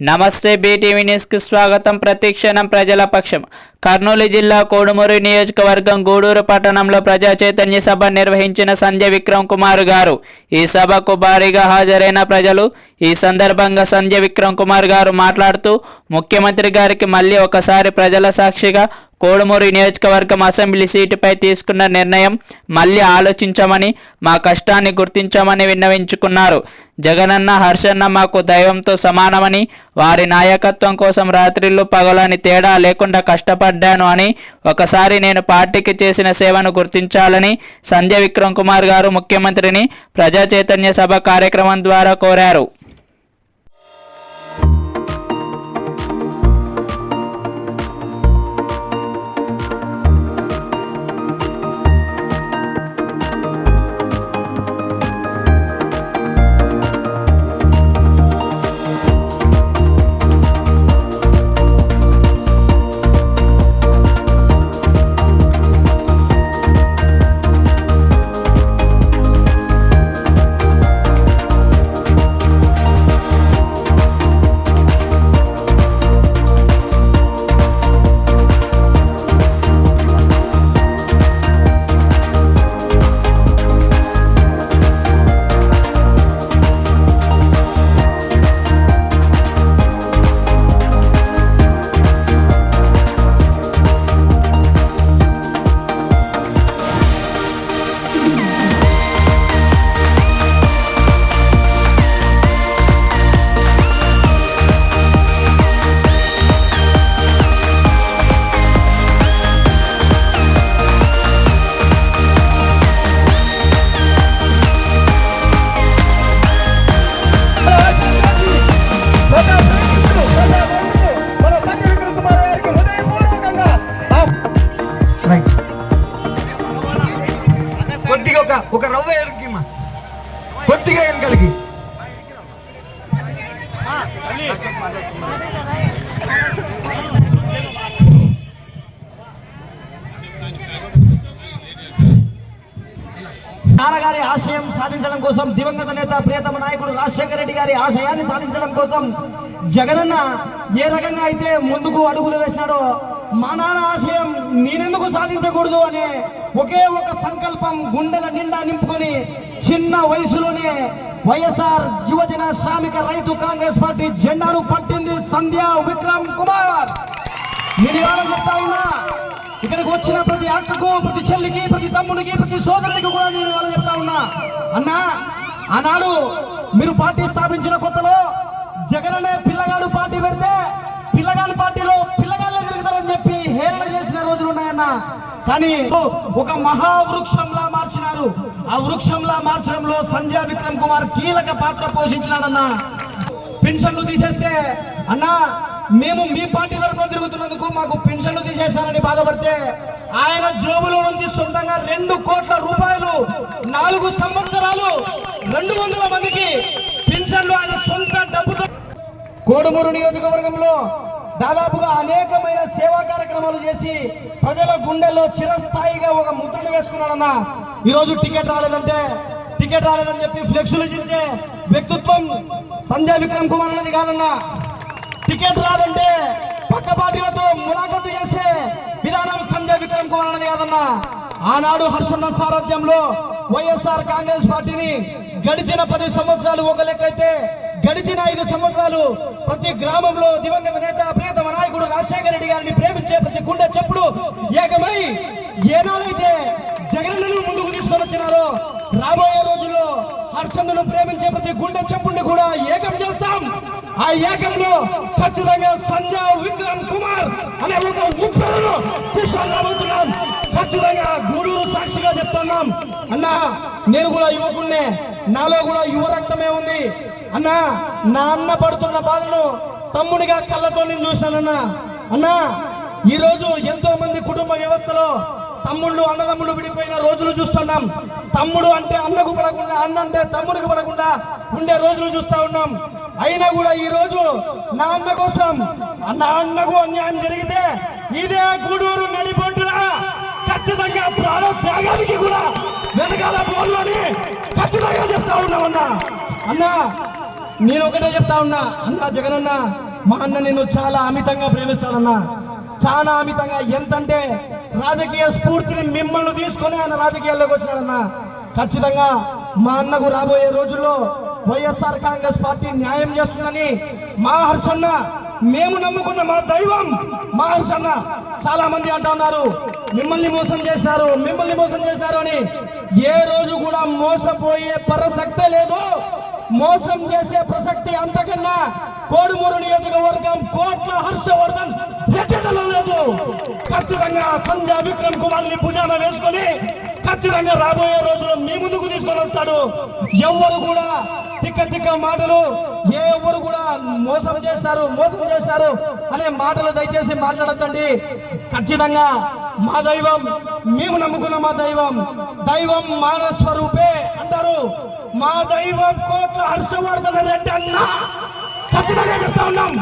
నమస్తే బీటీవీ న్యూస్కి స్వాగతం. ప్రతిక్షణం ప్రజల పక్షం. కర్నూలు జిల్లా కోడుమూరు నియోజకవర్గం గూడూరు పట్టణంలో ప్రజా చైతన్య సభ నిర్వహించిన సంజయ్ విక్రమ్ కుమార్ గారు. ఈ సభకు భారీగా హాజరైన ప్రజలు ఈ సందర్భంగా సంజయ్ విక్రమ్ కుమార్ గారు మాట్లాడుతూ ముఖ్యమంత్రి గారికి మళ్ళీ ఒకసారి ప్రజల సాక్షిగా కోడుమూరు నియోజకవర్గం అసెంబ్లీ సీటుపై తీసుకున్న నిర్ణయం మళ్ళీ ఆలోచించమని మా కష్టాన్ని గుర్తించమని విన్నవించుకున్నారు. జగనన్న హర్షన్న మాకు దైవంతో సమానమని వారి నాయకత్వం కోసం రాత్రిళ్ళు పగలని తేడా లేకుండా కష్టపడ్డాను అని ఒకసారి నేను పార్టీకి చేసిన సేవను గుర్తించాలని సంధ్య విక్రమ్ కుమార్ గారు ముఖ్యమంత్రిని ప్రజా చైతన్య సభ కార్యక్రమం ద్వారా కోరారు. గారి ఆశయాన్ని సాధించడం కోసం జగనన్న ఏ రకంగా అయితే ముందుకు అడుగులు వేసినాడో మా నాన్న ఆశయం నేనెందుకు సాధించకూడదు అనే ఒకే ఒక సంకల్పం గుండెల నిండా నింపుకొని చిన్న వయసులోనే వైఎస్ఆర్ యువజన శ్రామిక రైతు కాంగ్రెస్ పార్టీ జెండాను పట్టింది సంధ్యా విక్రమ్ కుమార్. నేను ఇవాళ చెప్తా ఉన్నా ఇక్కడికి వచ్చిన ప్రతి అక్కకు ప్రతి చెల్లికి ప్రతి తమ్ముడికి ప్రతి సోదరుడికి కూడా నేను ఇవాళ చెప్తా ఉన్నా. అన్నా ఆనాడు మీరు పార్టీ స్థాపించిన కొత్తలో జగన్ అనే పిల్లగాడు పార్టీ పెడితే పిల్లగాని పార్టీలో పిల్లగాళ్ళే తిరుగుతారని చెప్పి హేళన చేసిన రోజులు ఉన్నాయన్న. కానీ ఒక మహావృక్షంలా మార్చినారు. ఆ వృక్షంలా మార్చడంలో సంధ్యా విక్రమ్ కుమార్ కీలక పాత్ర పోషించినాడన్నా. పెన్షన్లు తీసేస్తే అన్నా మేము మీ పార్టీ తరఫున తిరుగుతున్నందుకు మాకు పెన్షన్లు తీసేస్తారని బాధపడితే ఆయన జోబులో నుంచి సొంతంగా రెండు కోట్ల రూపాయలు నాలుగు సంవత్సరాలు రెండు వందల మందికి పెన్షన్లు ఆయన సొంత డబ్బుతో కోడుమూరు నియోజకవర్గంలో దాదాపుగా అనేకమైన సేవా కార్యక్రమాలు చేసి ప్రజల గుండెల్లో చిరస్థాయిగా ఒక ముద్రను వేసుకున్నాడన్న. ఈరోజు టికెట్ రాలేదంటే టికెట్ రాలేదని చెప్పి ఫ్లెక్సులు చించే వ్యక్తిత్వం సంజయ్ విక్రమ్ కుమార్ అన్నది కాదన్నా. టికెట్ రాదంటే పక్క పార్టీలతో ములాఖతు చేసే విధానం సంజయ్ విక్రమ్ కుమార్ అన్నది కాదన్న. ఆనాడు హర్షన్న సారథ్యంలో వైఎస్ఆర్ కాంగ్రెస్ పార్టీని గడిచిన పది సంవత్సరాలు ఒక లెక్క అయితే గడిచిన ఐదు సంవత్సరాలు ప్రతి గ్రామంలో దివంగత నేత ప్రియతమ నాయకుడు రాజశేఖర రెడ్డి గారిని ప్రేమించే ప్రతి గుండె చెప్పుడు ఏకమై ఏనాడైతే జగన్ను ముందుకు తీసుకొని వచ్చినారో రాబోయే రోజుల్లో హర్షన్నను ప్రేమించే ప్రతి గుండె చెప్పుని కూడా ఏకం చేస్తాం. ఆ ఏకంలో ఖచ్చితంగా సంజయ్ విక్రమ్ కుమార్ అనే ఒక ఉప్పరను తీసుకొని రాబోతున్నాం ఖచ్చితంగా గూడూరు సాక్షిగా చెప్తున్నాం. అన్నా నేను కూడా యువకుడినే నాలో కూడా యువ రక్తమే ఉంది. అన్నా నా అన్న పడుతున్న బాధను తమ్ముడిగా కళ్ళతో నేను చూశానన్నా అన్నా. ఈరోజు ఎంతో మంది కుటుంబ వ్యవస్థలో తమ్ముళ్ళు అన్నదమ్ముళ్ళు విడిపోయిన రోజులు చూస్తున్నాం. తమ్ముడు అంటే అన్నకు పడకుండా అన్న అంటే తమ్ముడికి పడకుండా ఉండే రోజులు చూస్తా ఉన్నాం. అయినా కూడా ఈ రోజు నా అన్న కోసం నా అన్నకు అన్యాయం జరిగితే ఇదే గూడూరు నడిపొట్టున ఖచ్చితంగా ప్రాణ త్యాగానికి కూడా వెనకాల బోల్లోని ఖచ్చితంగా చెప్తా ఉన్నామన్నా అన్నా నేను ఒకటే చెప్తా ఉన్నా. అన్న జగనన్న మా అన్న నిన్ను చాలా అమితంగా ప్రేమిస్తాడన్నా. చాలా అమితంగా ఎంతంటే రాజకీయ స్ఫూర్తిని మిమ్మల్ని తీసుకొని ఆయన రాజకీయాల్లోకి వచ్చినాడన్నా. ఖచ్చితంగా మా అన్నకు రాబోయే రోజుల్లో వైఎస్ఆర్ కాంగ్రెస్ పార్టీ న్యాయం చేస్తుందని మా హర్షన్న మేము నమ్ముకున్న మా దైవం మా హర్షన్న చాలా మంది అంటా ఉన్నారు మిమ్మల్ని మోసం చేశారు మిమ్మల్ని మోసం చేశారు అని. ఏ రోజు కూడా మోసపోయే ప్రసక్తే లేదు. మోసం చేసే ప్రసక్తి అంతకన్నా కోడుమూరు నియోజకవర్గం కోట్ల హర్షవర్ధన్ రెట్టెడలో లేదు. ఖచ్చితంగా సంధ్య విక్రమ్ కుమార్ని భుజాన వేసుకొని ఖచ్చితంగా రాబోయే రోజుల్లో మీ ముందుకు తీసుకొని వస్తాడు. ఎవ్వరు కూడా తిక్క తిక్క మాటలు ఏ ఎవరు కూడా మోసం చేస్తారు మోసం చేస్తారు అనే మాటలు దయచేసి మాట్లాడద్దండి. ఖచ్చితంగా మా దైవం మేము నమ్ముకున్న మా దైవం దైవం మాన స్వరూపే అంటారు. మా దైవం కోట్ల హర్షవర్ధన రెడ్డి అన్నా. ఖచ్చితంగా చెప్తా ఉన్నాం.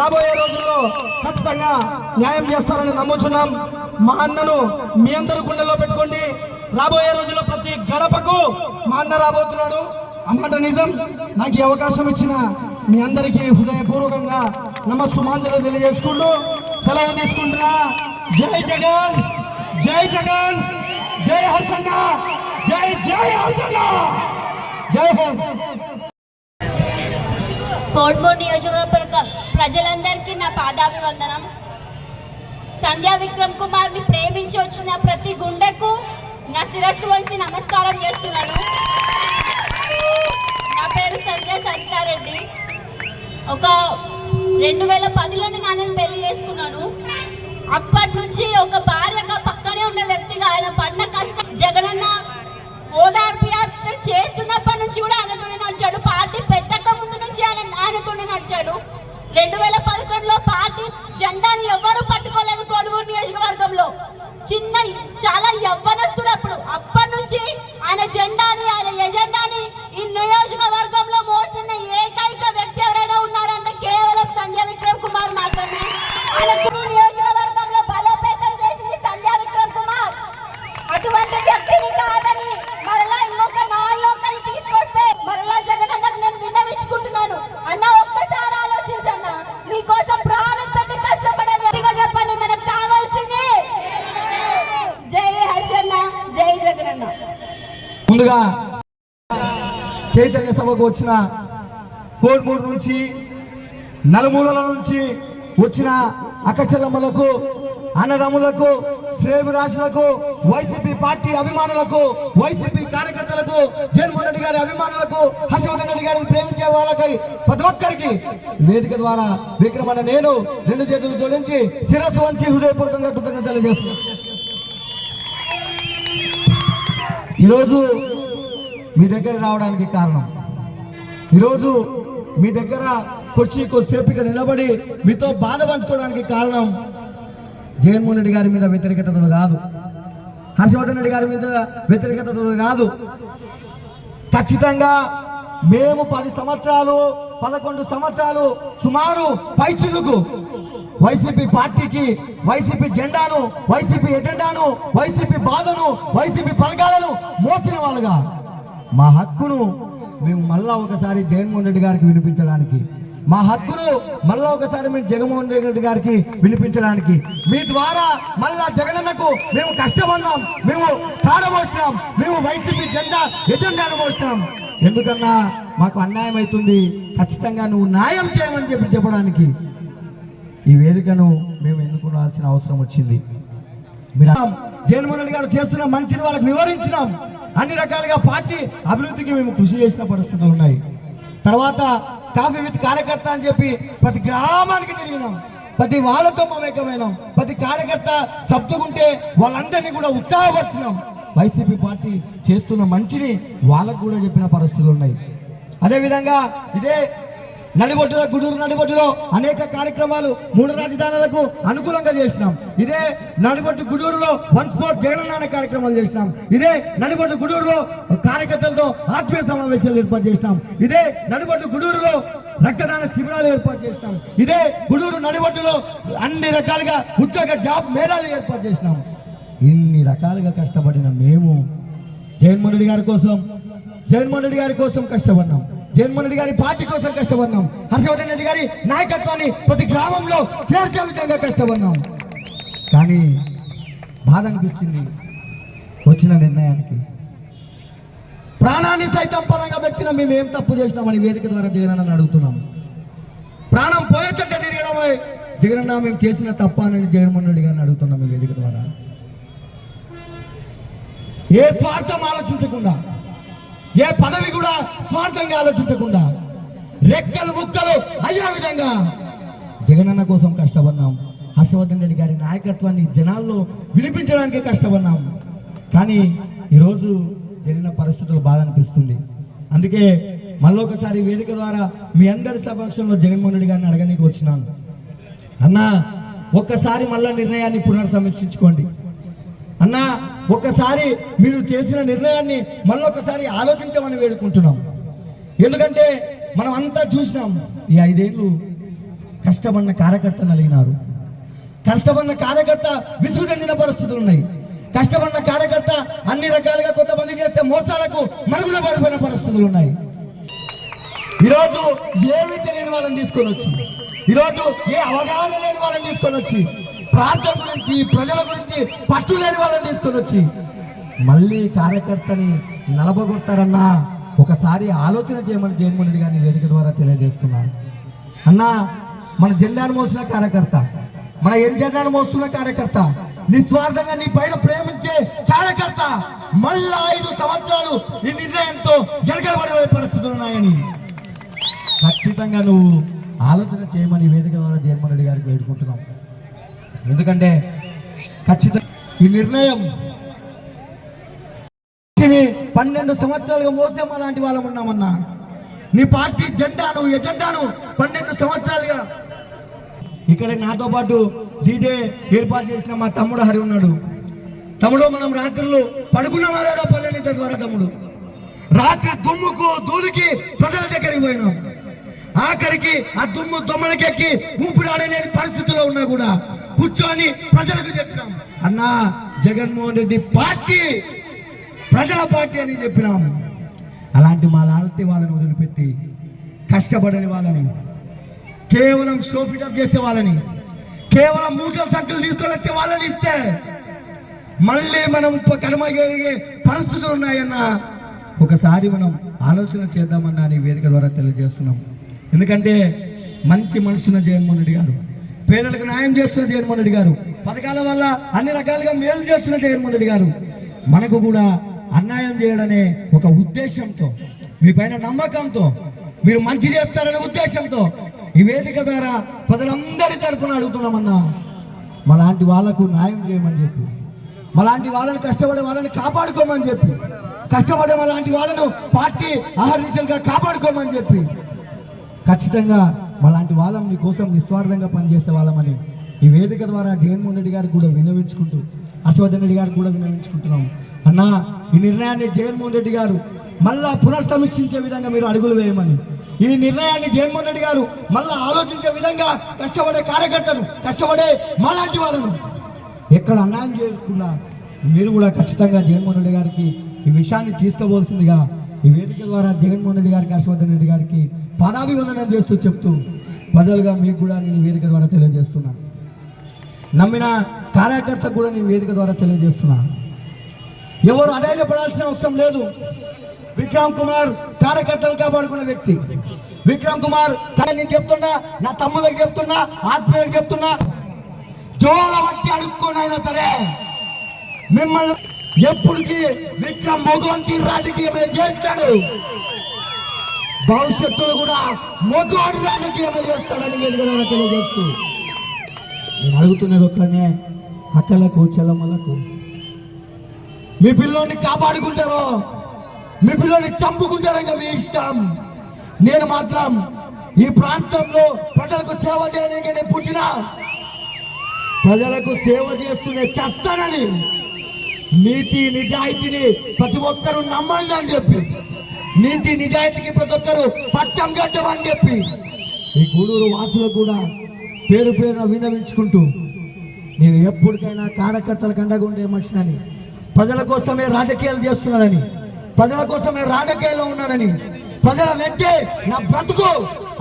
రాబోయే రోజుల్లో ఖచ్చితంగా న్యాయం చేస్తారని నమ్ముచున్నాం. మా అన్నను మీ అందరు గుండెల్లో పెట్టుకోండి. రాబోయే రోజుల్లో ప్రతి గడపకు మా అన్న రాబోతున్నాడు. అమ్మట నిజం. నాకు ఈ అవకాశం ఇచ్చిన మీ అందరికీ హృదయపూర్వకంగా నమస్సుమాంజలు తెలియజేసుకుంటూ సెలవు తీసుకుంటున్నా. జై జగన్! జై జగన్! జై హర్షన్న! జై జై హర్షన్న! జై హింద్! కోడ్మూర్ నియోజకవర్గ ప్రజలందరికీ నా పాదాభివందనం. సంధ్యా విక్రమ్ కుమార్ని ప్రేమించి వచ్చిన ప్రతి గుండెకు నా శిరస్సు వంచి నమస్కారం చేస్తున్నాను. నా పేరు సంజయ్ సరితారెడ్డి ఒక రెండు వేల పదిలోనే నన్ను పెళ్ళి చేసుకున్నాను. అప్పటి నుంచి ఒక భార్యగా పక్కనే ఉన్న వ్యక్తిగా ఆయన పడిన కష్టం జగనన్న ఓదార్పు యాత్ర చేస్తున్నప్పటి నుంచి కూడా ఆయనతోనే నడిచాడు. పార్టీ పెట్టక ముందు నుంచి ఆయన ఆయనతోనే నడిచాడు. రెండు వేల పదకొండులో పార్టీ జెండాని ఎవరు పట్టుకోలేదు కొడుగు నియోజకవర్గంలో. చిన్న చాలా యవ్వనస్తుడు అప్పుడు. అప్పటి నుంచి ఆయన జెండాని ఆయన ఎజెండాని ఈ నియోజకవర్గం ముందుగా చైతన్య సభకు వచ్చిన కోడ్మూరు నుంచి నలుమూలల నుంచి వచ్చిన అక్కచెల్లమ్మలకు అన్నదమ్ములకు శ్రేమిరాశులకు వైసీపీ పార్టీ అభిమానులకు వైసీపీ కార్యకర్తలకు జగన్మోహన్ రెడ్డి గారి అభిమానులకు హర్షవర్ధన్ రెడ్డి గారిని ప్రేమించే వాళ్ళకి ప్రతి ఒక్కరికి వేదిక ద్వారా విక్రమన్న నేను రెండు చేతులు జోడించి శిరస్సు వంచి హృదయపూర్వకంగా కృతజ్ఞతలు తెలియజేస్తున్నాను. ఈరోజు మీ దగ్గర రావడానికి కారణం. ఈరోజు మీ దగ్గర కొచ్చి కొద్దిసేపు నిలబడి మీతో బాధ పంచుకోవడానికి కారణం జగన్మోహన్ రెడ్డి గారి మీద వ్యతిరేకతతో కాదు. హర్షవర్ధన్ రెడ్డి గారి మీద వ్యతిరేకతతో కాదు. ఖచ్చితంగా మేము పది సంవత్సరాలు పదకొండు సంవత్సరాలు సుమారు పైచిలకు వైసీపీ పార్టీకి వైసీపీ జెండాను వైసీపీ ఎజెండాను వైసీపీ బాధను వైసీపీ పలకాలను మోసిన వాళ్ళుగా. మా హక్కును మేము మళ్ళా ఒకసారి జగన్మోహన్ రెడ్డి గారికి వినిపించడానికి. మా హక్కును మళ్ళా ఒకసారి మేము జగన్మోహన్ రెడ్డి గారికి వినిపించడానికి. మీ ద్వారా మళ్ళా జగనన్నకు మేము కష్టపడినాం మేము కాడమోసినాం మేము వైసీపీ జెండా ఎజెండాను మోసినాం. ఎందుకన్నా మాకు అన్యాయం అవుతుంది ఖచ్చితంగా నువ్వు న్యాయం చేయమని చెప్పి చెప్పడానికి. ఈ వేదికను మేము ఎన్నుకోవాల్సిన అవసరం వచ్చింది. మీరు జగన్మోహన్ రెడ్డి గారు చేస్తున్న మంచిని వాళ్ళకి వివరించినాం. అన్ని రకాలుగా పార్టీ అభివృద్ధికి మేము కృషి చేసిన పరిస్థితులు ఉన్నాయి. తర్వాత కాఫీ విత్ కార్యకర్త అని చెప్పి ప్రతి గ్రామానికి తిరిగినాం. ప్రతి వాళ్ళతో మమేకమైనాం. ప్రతి కార్యకర్త సబ్దుకుంటే వాళ్ళందరినీ కూడా ఉత్సాహపరిచినాం. వైసీపీ పార్టీ చేస్తున్న మంచిని వాళ్ళకు కూడా చెప్పిన పరిస్థితులు ఉన్నాయి. అదేవిధంగా ఇదే నడిబొట్టులో గుడూరు నడిబొట్టులో అనేక కార్యక్రమాలు మూడు రాజధానులకు అనుకూలంగా చేసినాం. ఇదే నడిబొట్టు గుడూరులో వన్ స్పోర్ట్ జగనన్న కార్యక్రమాలు చేసినాం. ఇదే నడిబొట్టు గుడూరులో కార్యకర్తలతో ఆత్మీయ సమావేశాలు ఏర్పాటు చేసినాం. ఇదే నడిబొట్టు గుడూరులో రక్తదాన శిబిరాలు ఏర్పాటు చేసినాం. ఇదే గుడూరు నడిబొట్టులో అన్ని రకాలుగా ఉద్యోగ జాబ్ మేళాలు ఏర్పాటు చేసినాం. ఇన్ని రకాలుగా కష్టపడిన మేము జగన్మోహన్ రెడ్డి గారి కోసం జగన్మోహన్ రెడ్డి గారి కోసం కష్టపడినాం. జగన్మోహన్ రెడ్డి గారి పార్టీ కోసం కష్టపడినాం. హర్షవర్ధన్ రెడ్డి గారి నాయకత్వాన్ని ప్రతి గ్రామంలో చేర్చే విధంగా కష్టపడినాం. కానీ బాధ అనిపించింది వచ్చిన నిర్ణయానికి. ప్రాణాన్ని సైతం పరంగా పెట్టిన మేము ఏం తప్పు చేసినామని వేదిక ద్వారా జగనన్న అడుగుతున్నాం. ప్రాణం పోయేటట్టు తిరగడమే జగనన్న మేము చేసిన తప్ప అని జగన్మోహన్ రెడ్డి గారిని అడుగుతున్నాం ఈ వేదిక ద్వారా. ఏ స్వార్థం ఆలోచించకుండా ఏ పదవి కూడా స్వార్థంగా ఆలోచించకుండా రెక్కలు ముక్కలు అయ్యే విధంగా జగనన్న కోసం కష్టపడినాం హర్షవర్ధన్ రెడ్డి గారి నాయకత్వాన్ని జనాల్లో వినిపించడానికి కష్టపడినాం కానీ ఈరోజు జరిగిన పరిస్థితులు బాధ అనిపిస్తుంది. అందుకే మళ్ళొకసారి వేదిక ద్వారా మీ అందరి సమక్షంలో జగన్మోహన్ రెడ్డి గారిని అడగడానికి వచ్చినాను. అన్నా ఒక్కసారి మళ్ళా నిర్ణయాన్ని పునర్సమీక్షించుకోండి. అన్నా ఒక్కసారి మీరు చేసిన నిర్ణయాన్ని మళ్ళొకసారి ఆలోచించమని వేడుకుంటున్నాం. ఎందుకంటే మనం అంతా చూసినాం ఈ ఐదేళ్ళు కష్టపడిన కార్యకర్త నలిగినారు. కష్టపడిన కార్యకర్త విసుగు చెందిన పరిస్థితులు ఉన్నాయి. కష్టపడిన కార్యకర్త అన్ని రకాలుగా కొంతమంది చేస్తే మోసాలకు మరుగున పడిపోయిన పరిస్థితులు ఉన్నాయి. ఈరోజు ఏమీ తెలియని వాళ్ళని తీసుకొని వచ్చి ఈరోజు ఏ అవగాహన లేని వాళ్ళని తీసుకొని వచ్చి ప్రాంతం గురించి ప్రజల గురించి పట్టు లేని వాళ్ళని తీసుకొని వచ్చి మళ్ళీ కార్యకర్తని నలబగొడతారన్న ఒకసారి ఆలోచన చేయమని జగన్మోహన్ రెడ్డి గారిని వేదిక ద్వారా తెలియజేస్తున్నారు అన్నా మన జెండాను మోసిన కార్యకర్త మన ఎన్ జెండాను మోస్తున్న కార్యకర్త నిస్వార్థంగా నీ పైన ప్రేమించే కార్యకర్త మళ్ళా ఐదు సంవత్సరాలు నీ నిర్ణయంతో గెలగలబడే పరిస్థితులు ఉన్నాయని. ఖచ్చితంగా నువ్వు ఆలోచన చేయమని వేదిక ద్వారా జగన్మోహన్ రెడ్డి గారికి వేడుకుంటున్నాం. ఎందుకంటే ఖచ్చితంగా ఈ నిర్ణయం పన్నెండు సంవత్సరాలుగా మోసే మా లాంటి వాళ్ళం ఉన్నామన్నా. నీ పార్టీ జెండాను ఎజెండాను పన్నెండు సంవత్సరాలుగా ఇక్కడ నాతో పాటు డీజే ఏర్పాటు చేసిన మా తమ్ముడు హరి ఉన్నాడు. తమ్ముడు మనం రాత్రులు పడుకున్నామా లేదా పల్లెనిత ద్వారా తమ్ముడు? రాత్రి దుమ్ముకు దూలికి ప్రజల దగ్గరికి పోయినాం. ఆఖరికి ఆ దుమ్ము దొమ్మలకెక్కి ఊపిరాడలేని పరిస్థితిలో ఉన్నా కూడా కూర్చొని ప్రజలకు చెప్పినాం అన్నా జగన్మోహన్ రెడ్డి పార్టీ ప్రజల పార్టీ అని చెప్పినాము. అలాంటి మా లాంటి వాళ్ళని వదిలిపెట్టి కష్టపడని వాళ్ళని కేవలం షోఫిటప్ చేసే వాళ్ళని కేవలం మూటల సంఖ్యలు తీసుకొని వచ్చే వాళ్ళని ఇస్తే మళ్ళీ మనం కడమ జరిగే పరిస్థితులు ఉన్నాయన్న ఒకసారి మనం ఆలోచన చేద్దామన్నా అని వేదిక ద్వారా తెలియజేస్తున్నాం. ఎందుకంటే మంచి మనసున్న జగన్మోహన్ రెడ్డి గారు పేదలకు న్యాయం చేస్తున్న జగన్మోహన్ రెడ్డి గారు. పథకాల వల్ల అన్ని రకాలుగా మేలు చేస్తున్న జగన్మోహన్ రెడ్డి గారు. మనకు కూడా అన్యాయం చేయడనే ఒక ఉద్దేశంతో మీ పైన నమ్మకంతో మీరు మంచి చేస్తారనే ఉద్దేశంతో ఈ వేదిక ద్వారా ప్రజలందరి తరఫున అడుగుతున్నామన్నా మలాంటి వాళ్ళకు న్యాయం చేయమని చెప్పి మలాంటి వాళ్ళని కష్టపడే వాళ్ళని కాపాడుకోమని చెప్పి కష్టపడే అలాంటి వాళ్ళను పార్టీ ఆహర్నిశలుగా కాపాడుకోమని చెప్పి ఖచ్చితంగా అలాంటి వాళ్ళం మీకోసం నిస్వార్థంగా పనిచేసే వాళ్ళమని ఈ వేదిక ద్వారా జగన్మోహన్ రెడ్డి గారికి కూడా వినవించుకుంటూ హర్షవర్ధన్ రెడ్డి గారికి కూడా వినవించుకుంటున్నాం అన్నా ఈ నిర్ణయాన్ని జగన్మోహన్ రెడ్డి గారు మళ్ళా పునఃసమీక్షించే విధంగా మీరు అడుగులు వేయమని ఈ నిర్ణయాన్ని జగన్మోహన్ రెడ్డి గారు మళ్ళా ఆలోచించే విధంగా కష్టపడే కార్యకర్తను కష్టపడే మాలాంటి వాళ్ళను ఎక్కడ అన్యాయం చేసుకున్నా మీరు కూడా ఖచ్చితంగా జగన్మోహన్ రెడ్డి గారికి ఈ విషయాన్ని తీసుకోవాల్సిందిగా ఈ వేదిక ద్వారా జగన్మోహన్ రెడ్డి గారికి హర్షవర్ధన్ రెడ్డి గారికి పాదాభివందనం చేస్తూ చెప్తూ ప్రజలుగా మీకు కూడా నేను వేదిక ద్వారా తెలియజేస్తున్నా. నమ్మిన కార్యకర్త కూడా నేను వేదిక ద్వారా తెలియజేస్తున్నా. ఎవరు అధైర్యపడాల్సిన అవసరం లేదు. విక్రమ్ కుమార్ కార్యకర్తలు కాపాడుకున్న వ్యక్తి. విక్రమ్ కుమార్ కానీ నేను చెప్తున్నా నా తమ్ముళ్ళకి చెప్తున్నా ఆత్మీయులకు చెప్తున్నా జోల బట్టి అడుక్కోనైనా సరే మిమ్మల్ని ఎప్పటికీ విక్రమ్ మొగవంతి రాజకీయమే చేస్తాడు. భవిష్యత్తులో కూడా మొగోడు రాజకీయం చేస్తాడని వెలుగులో తెలియజేస్తూ నేను అడుగుతున్నది ఒక్కనే అక్కలకు చెల్లమ్మలకు. మీ పిల్లోని కాపాడుకుంటారో మీ పిల్లోని చంపుకుంటారంగా మీ ఇష్టం. నేను మాత్రం ఈ ప్రాంతంలో ప్రజలకు సేవ చేయడానికి నేను ప్రజలకు సేవ చేస్తూనే చేస్తానని నీతి నిజాయితీని ప్రతి ఒక్కరూ నమ్మండి అని చెప్పి నీతి నిజాయితీకి ప్రతి ఒక్కరు పట్టం కట్టమని చెప్పి ఈ గూడూరు వాసులకు కూడా పేరు పేరున విన్నవించుకుంటూ నేను ఎప్పటికైనా కార్యకర్తలకు అండగా ఉండే మనిషినని ప్రజల కోసమే రాజకీయాలు చేస్తున్నానని ప్రజల కోసమే రాజకీయాల్లో ఉన్నానని ప్రజల వెంటే నా బ్రతుకు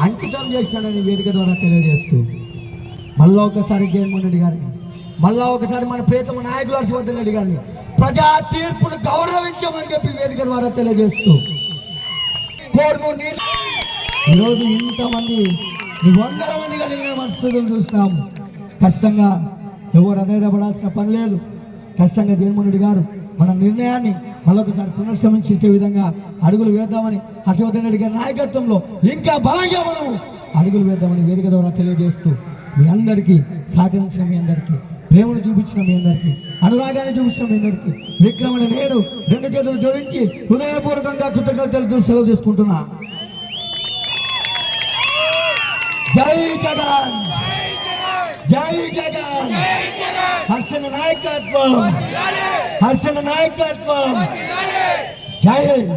అంకితం చేసినాడని వేదిక ద్వారా తెలియజేస్తూ మళ్ళా ఒకసారి జగన్మోహన్ రెడ్డి గారిని మళ్ళా ఒకసారి మన ప్రియతమ నాయకులు హర్షవర్ధన్ రెడ్డి గారిని ప్రజా తీర్పును గౌరవించమని చెప్పి వేదిక ద్వారా తెలియజేస్తూ కోర్ము ఈరోజు ఇంతమంది ఈ వందల మంది కలిగిన మనసులు చూస్తాము ఖచ్చితంగా ఎవరు అధైర్యపడాల్సిన పని లేదు. ఖచ్చితంగా జగన్మోహన్ గారు మన నిర్ణయాన్ని మరొకసారి పునఃశ్రమించే విధంగా అడుగులు వేద్దామని హర్షవర్ధన్ రెడ్డి గారి నాయకత్వంలో ఇంకా బలంగా మనము అడుగులు వేద్దామని వేదిక ద్వారా తెలియజేస్తూ మీ అందరికీ సహకరించిన మీ అందరికీ ప్రేమను చూపించిన మీ అందరికీ అనురాగాన్ని చూపించిన మీ అందరికీ విక్రమణ నేను రెండు చేతులు జోడించి హృదయపూర్వకంగా కృతజ్ఞతలు సెలవు చేసుకుంటున్నా జై జగన్! జై జగన్! హర్షణ నాయకత్వం! హర్షణ నాయకత్వం! జై హింద్!